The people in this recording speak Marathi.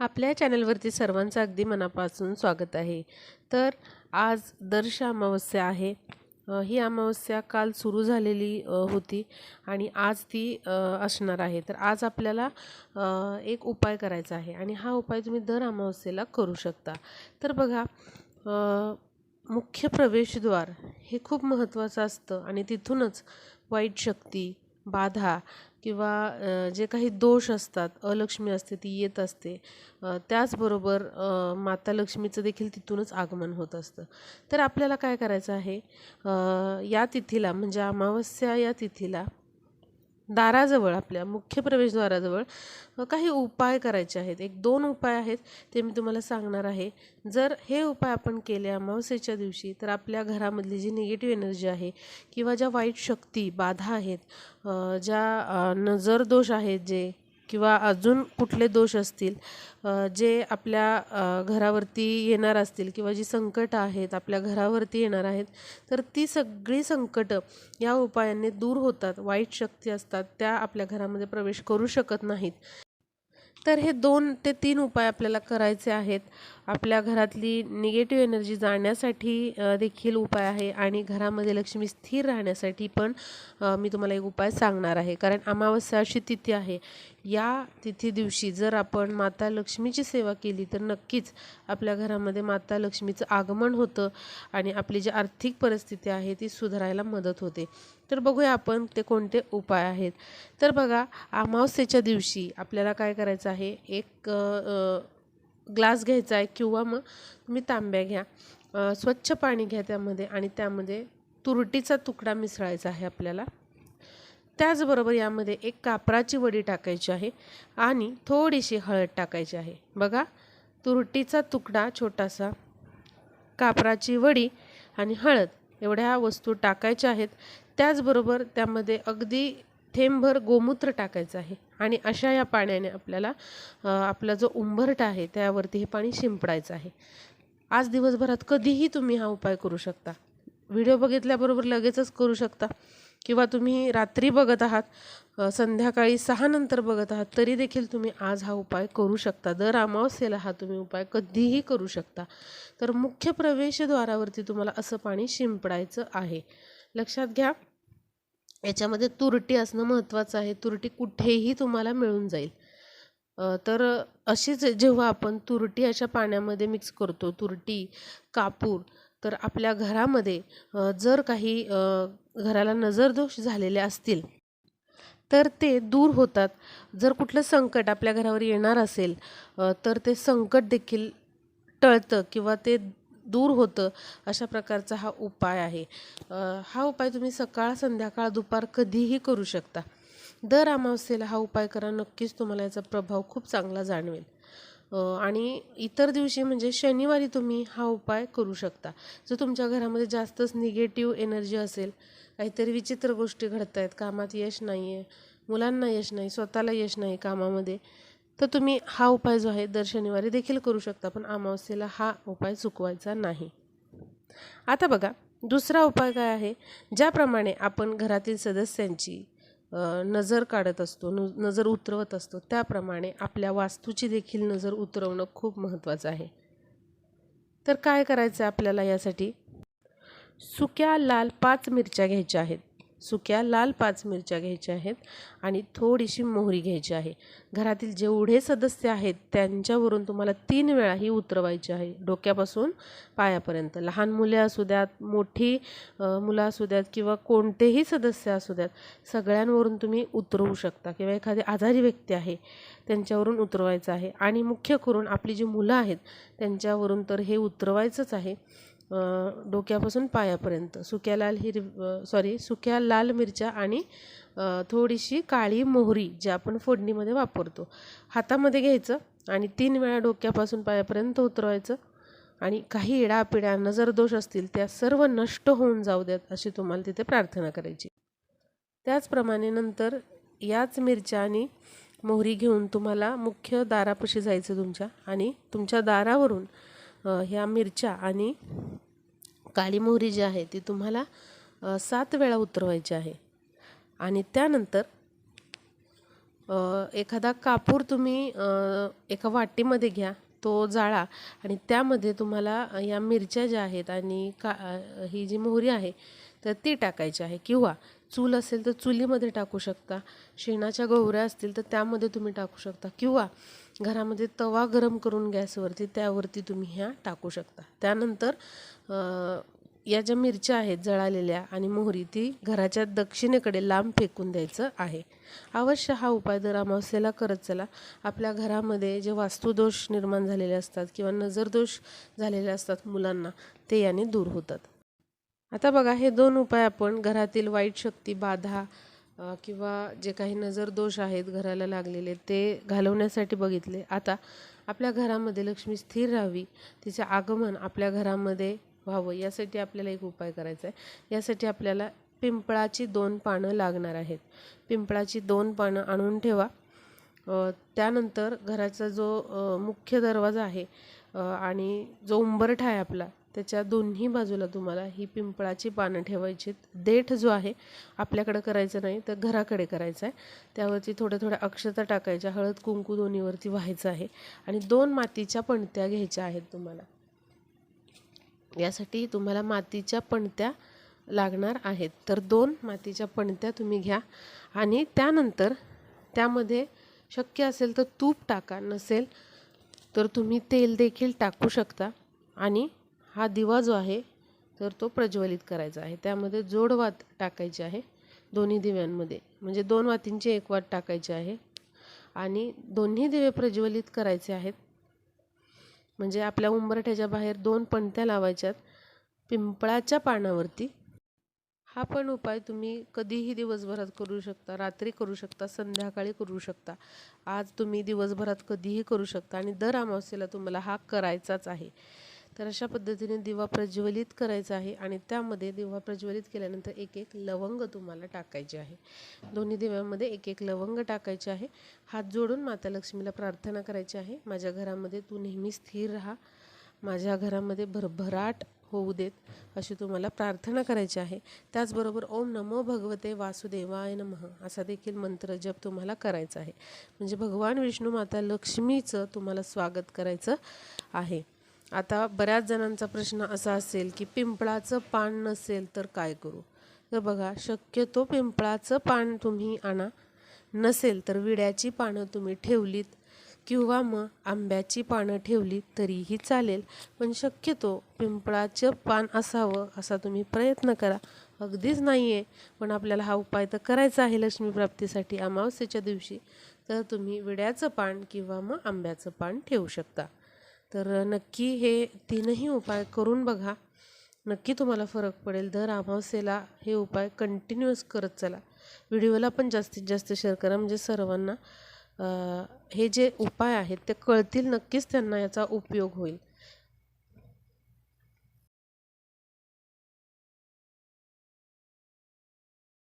आपल्या चॅनलवरती सर्वांचं अगदी मनापासून स्वागत आहे. तर आज दर्श अमावस्या आहे. ही अमावस्या काल सुरू झालेली होती आणि आज ती असणार आहे. तर आज आपल्याला एक उपाय करायचा आहे आणि हा उपाय तुम्ही दर अमावस्येला करू शकता. तर बघा मुख्य प्रवेशद्वार हे खूप महत्त्वाचं असतं आणि तिथूनच वाईट शक्ती बाधा किंवा जे काही दोष असतात अलक्ष्मी असते ती येत असते त्याचबरोबर माता लक्ष्मीचं देखील तिथूनच आगमन होत असतं. तर आपल्याला काय करायचं आहे? या तिथीला म्हणजे अमावस्या या तिथीला दाराजवळ आपल्या मुख्य प्रवेशद्वाराजवळ काही उपाय करायचे आहेत. एक दोन उपाय आहेत ते मी तुम्हाला सांगणार आहे. जर हे उपाय आपण केले अमावस्येच्या दिवशी तर आपल्या घरामधली जी निगेटिव्ह एनर्जी आहे किंवा ज्या वाईट शक्ती बाधा आहेत ज्या नजरदोष नजर दोष आहेत जे किंवा अजून कुठले दोष असतील जे आपल्या घरावरती येणार असतील किंवा जी संकटं आहेत आपल्या घरावरती येणार आहेत तर ती सगळी संकटं या उपायाने दूर होतात वाईट शक्ती असतात त्या आपल्या घरामध्ये प्रवेश करू शकत नाहीत. तर हे दोन ते तीन उपाय आपल्याला करायचे आहेत. आपल्या घरातली निगेटिव्ह एनर्जी जाण्यासाठी देखील उपाय आहे. आणि घरामध्ये लक्ष्मी स्थिर राहण्यासाठी पण मी तुम्हाला एक उपाय सांगणार आहे. कारण अमावस्या अशी तिथी आहे. या तिथी दिवशी जर आपण माता लक्ष्मीची सेवा केली तर नक्कीच आपल्या घरामध्ये माता लक्ष्मीचं आगमन होतं आणि आपली जी आर्थिक परिस्थिती आहे ती सुधारायला मदत होते. तर बघूया आपण ते कोणते उपाय आहेत. तर बघा अमावस्येच्या दिवशी आपल्याला काय करायचं आहे? एक ग्लास घ्यायचा आहे किंवा मग तुम्ही तांब्या घ्या. स्वच्छ पाणी घ्या त्यामध्ये आणि त्यामध्ये तुरटीचा तुकडा मिसळायचा आहे आपल्याला. त्याचबरोबर यामध्ये एक कापराची वडी टाकायची आहे आणि थोडीशी हळद टाकायची आहे. बघा तुरटीचा तुकडा छोटासा कापराची वडी आणि हळद एवढ्या वस्तू टाकायच्या आहेत. त्याचबरोबर त्यामध्ये अगदी थेंबभर गोमूत्र टाकायचं आहे. आणि अशा या पाण्याने आपल्याला आपला जो उंबरठा आहे त्यावरती हे पाणी शिंपडायचं आहे. आज दिवसभरात कधीही तुम्ही हा उपाय करू शकता. व्हिडिओ बघितल्याबरोबर लगेचच करू शकता. किंवा तुम्ही रात्री बघत आहात संध्याकाळी सहा नंतर बघत आहात तरी देखील तुम्ही आज हा उपाय करू शकता. दर अमावस्येला हा तुम्ही उपाय कधीही करू शकता. तर मुख्य प्रवेशद्वारावरती तुम्हाला असं पाणी शिंपडायचं आहे. लक्षात घ्या याच्यामध्ये तुरटी असणं महत्त्वाचं आहे. तुरटी कुठेही तुम्हाला मिळून जाईल. तर अशीच जेव्हा आपण तुरटी अशा पाण्यामध्ये मिक्स करतो तुरटी कापूर तर आपल्या घरामध्ये जर काही घराला नजरदोष झालेले असतील तर ते दूर होतात. जर कुठलं संकट आपल्या घरावर येणार असेल तर ते संकट देखील टळतं किंवा ते दूर होतं अशा प्रकारचा हा उपाय आहे. हा उपाय तुम्ही सकाळ संध्याकाळ दुपार कधीही करू शकता. दर अमावस्येला हा उपाय करा नक्कीच तुम्हाला याचा प्रभाव खूप चांगला जाणवेल. आणि इतर दिवशी म्हणजे शनिवारी तुम्ही हा उपाय करू शकता. जर तुमच्या घरामध्ये जास्तच निगेटिव्ह एनर्जी असेल काहीतरी विचित्र गोष्टी घडत आहेत कामात यश नाही आहे मुलांना यश नाही स्वतःला यश नाही कामामध्ये तर तुम्ही हा उपाय जो आहे दर शनिवारी देखील करू शकता पण अमावस्येला हा उपाय चुकवायचा नाही. आता बघा दुसरा उपाय काय आहे? ज्याप्रमाणे आपण घरातील सदस्यांची नजर काढत असतो न नजर उतरवत असतो त्याप्रमाणे आपल्या वास्तूची देखील नजर उतरवणं खूप महत्त्वाचं आहे. तर काय करायचं आहे आपल्याला यासाठी? सुक्या लाल पाच मिरच्या घ्यायच्या आहेत. सुक्या लाल पाच मिरच्या घ्यायच्या आहेत आणि थोडीशी मोहरी घ्यायची आहे. घरातील जेवढे सदस्य आहेत त्यांच्यावरून तुम्हाला तीन वेळा ही उतरवायची आहे. डोक्यापासून पायापर्यंत. लहान मुले असू द्यात मोठी मुलं असू द्यात किंवा कोणतेही सदस्य असू द्यात सगळ्यांवरून तुम्ही उतरवू शकता किंवा एखादी आजारी व्यक्ती आहे त्यांच्यावरून उतरवायचं आहे. आणि मुख्य करून आपली जी मुलं आहेत त्यांच्यावरून तर हे उतरवायचंच आहे. डोक्यापासून पायापर्यंत. सुक्या लाल हिर सॉरी सुक्या लाल मिरच्या आणि थोडीशी काळी मोहरी जी आपण फोडणीमध्ये वापरतो. हातामध्ये घ्यायचं आणि तीन वेळा डोक्यापासून पायापर्यंत उतरवायचं आणि काही इडापिडा नजरदोष असतील त्या सर्व नष्ट होऊन जाऊ द्यात अशी तुम्हाला तिथे प्रार्थना करायची. त्याचप्रमाणे नंतर याच मिरच्या आणि मोहरी घेऊन तुम्हाला मुख्य दारापाशी जायचं तुमच्या आणि तुमच्या दारावरून ह्या मिरच्या आणि काळी मोहरी जी आहे ती तुम्हाला सात वेळा उतरवायची आहे. आणि त्यानंतर एखादा कापूर तुम्ही एका वाटीमध्ये घ्या तो जाळा आणि त्यामध्ये तुम्हाला या मिरच्या ज्या आहेत आणि का ही जी मोहरी आहे तर ती टाकायची आहे. किंवा चूल असेल तर चुलीमध्ये टाकू शकता शेणाच्या गोवऱ्या असतील तर त्यामध्ये तुम्ही टाकू शकता. किंवा घरामध्ये तवा गरम करून गॅसवरती त्यावरती तुम्ही ह्या टाकू शकता. त्यानंतर या ज्या मिरच्या आहेत जळालेल्या आणि मोहरी ती घराच्या दक्षिणेकडे लांब फेकून द्यायचं आहे. अवश्य हा उपाय दर अमावस्येला करत चला आपल्या घरामध्ये जे वास्तुदोष निर्माण झालेले असतात किंवा नजरदोष झालेले असतात मुलांना ते याने दूर होतात. आता बघा हे दोन उपाय आपण घरातील वाईट शक्ती बाधा किंवा जे काही नजर दोष आहेत घराला लागलेले ते घालवण्यासाठी बघितले. आता आपल्या घरामध्ये लक्ष्मी स्थिर राहावी तिचे आगमन आपल्या घरामध्ये व्हावं यासाठी आपल्याला एक उपाय करायचा आहे यासाठी आपल्याला पिंपळाची दोन पानं लागणार आहेत. पिंपळाची दोन पानं आणून ठेवा. त्यानंतर घराचा जो मुख्य दरवाजा आहे आणि जो उंबरठा आहे आपला त्याच्या दोन्ही बाजूला तुम्हाला ही पिंपळाची पानं ठेवायची देठ जो आहे आपल्याकडे करायचं नाही तर घराकडे करायचं आहे. त्यावरती थोड्या थोड्या अक्षता टाकायच्या हळद कुंकू दोन्हीवरती व्हायचं आहे. आणि दोन मातीच्या पणत्या घ्यायच्या आहेत तुम्हाला. यासाठी तुम्हाला मातीच्या पणत्या लागणार आहेत. तर दोन मातीच्या पणत्या तुम्ही घ्या. आणि त्यानंतर त्यामध्ये शक्य असेल तर तूप टाका. नसेल तर तुम्ही तेल देखील टाकू शकता. आणि हा दिवा जो आहे तर तो प्रज्वलित करायचा आहे. त्यामध्ये जोडवात टाकायची आहे दोन्ही दिव्यांमध्ये. म्हणजे दोन वातींची एक वात टाकायची आहे आणि दोन्ही दिवे प्रज्वलित करायचे आहेत. म्हणजे आपल्या उंबरठ्याच्या बाहेर दोन पणत्या लावायच्यात. पिंपळाच्या पानावरती हा पण उपाय तुम्ही कधीही दिवसभरात करू शकता रात्री करू शकता संध्याकाळी करू शकता. आज तुम्ही दिवसभरात कधीही करू शकता आणि दर अमावस्येला तुम्हाला हा करायचाच आहे. तर अशा पद्धतीने दिवा प्रज्वलित करायचा आहे आणि त्यामध्ये दिवा प्रज्वलित केल्यानंतर एक एक लवंग तुम्हाला टाकायचे आहे. दोन्ही दिव्यांमध्ये एक एक लवंग टाकायचे आहे. हात जोडून माता लक्ष्मीला प्रार्थना करायची आहे. माझ्या घरामध्ये तू नेहमी स्थिर राहा. माझ्या घरामध्ये भरभराट होऊ देत अशी तुम्हाला प्रार्थना करायची आहे. त्याचबरोबर ओम नमो भगवते वासुदेवाय नमः असा देखील मंत्र जप तुम्हाला करायचा आहे. म्हणजे भगवान विष्णू माता लक्ष्मीचं तुम्हाला स्वागत करायचं आहे. आता बऱ्याच जणांचा प्रश्न असा असेल की पिंपळाचं पान नसेल तर काय करू? तर बघा शक्यतो पिंपळाचं पान तुम्ही आणा. नसेल तर विड्याची पानं तुम्ही ठेवलीत किंवा मग आंब्याची पानं ठेवली तरीही चालेल. पण शक्यतो पिंपळाचं पान असावं असा तुम्ही प्रयत्न करा. अगदीच नाही आहे पण आपल्याला हा उपाय तर करायचा आहे लक्ष्मीप्राप्तीसाठी अमावस्येच्या दिवशी. तर तुम्ही विड्याचं पान किंवा मग आंब्याचं पान ठेवू शकता. तर नक्की हे तीनही उपाय करून बघा. नक्की तुम्हाला फरक पडेल. दर अमावस्येला हे उपाय कंटिन्युअस करत चला. व्हिडिओला पण जास्तीत जास्त शेअर करा. म्हणजे सर्वांना हे जे उपाय आहेत ते कळतील नक्कीच त्यांना याचा उपयोग होईल.